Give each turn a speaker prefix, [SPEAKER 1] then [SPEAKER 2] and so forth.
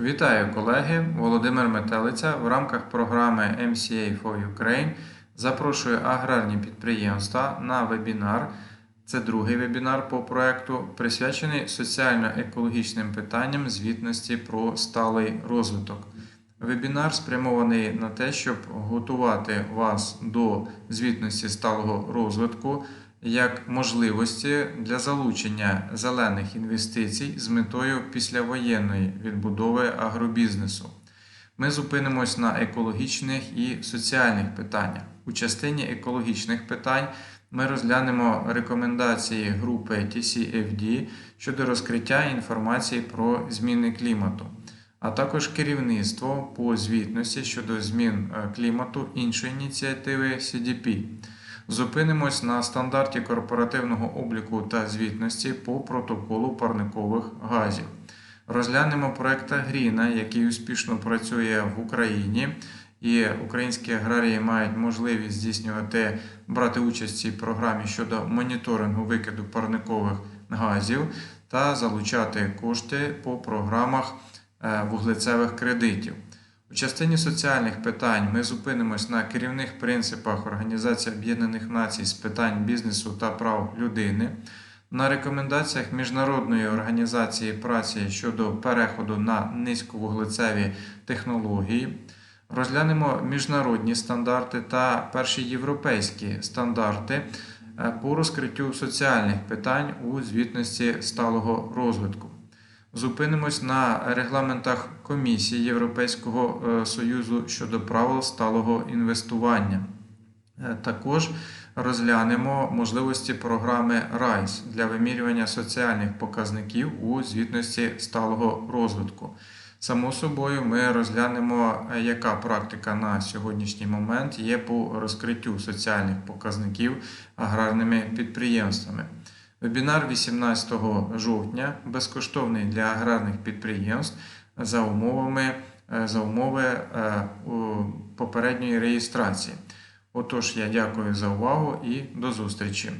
[SPEAKER 1] Вітаю колеги! Володимир Метелиця в рамках програми MCA for Ukraine запрошує аграрні підприємства на вебінар. Це другий вебінар по проекту, присвячений соціально-екологічним питанням звітності про сталий розвиток. Вебінар спрямований на те, щоб готувати вас до звітності сталого розвитку як можливості для залучення зелених інвестицій з метою післявоєнної відбудови агробізнесу. Ми зупинимось на екологічних і соціальних питаннях. У частині екологічних питань ми розглянемо рекомендації групи TCFD щодо розкриття інформації про зміни клімату, а також керівництво по звітності щодо змін е, клімату іншої ініціативи CDP. Зупинимось на стандарті корпоративного обліку та звітності по протоколу парникових газів. Розглянемо проект Гріна, який успішно працює в Україні, і українські аграрії мають можливість здійснювати брати участь в цій програмі щодо моніторингу викиду парникових газів та залучати кошти по програмах е, вуглецевих кредитів. У частині соціальних питань ми зупинимось на керівних принципах Організації Об'єднаних Націй з питань бізнесу та прав людини, на рекомендаціях Міжнародної організації праці щодо переходу на низьковуглецеві технології. Розглянемо міжнародні стандарти та перші європейські стандарти е, по розкриттю соціальних питань у звітності сталого розвитку. Зупинимось на регламентах Комісії Європейського е, Союзу щодо правил сталого інвестування. Е, Також розглянемо можливості програми RISE для вимірювання соціальних показників у звітності сталого розвитку. Само собою, ми розглянемо, е, яка практика на сьогоднішній момент є по розкриттю соціальних показників аграрними підприємствами. Вебінар 18 жовтня безкоштовний для аграрних підприємств за умовами е, за умови е, попередньої реєстрації. Отож, я дякую за увагу і до зустрічі!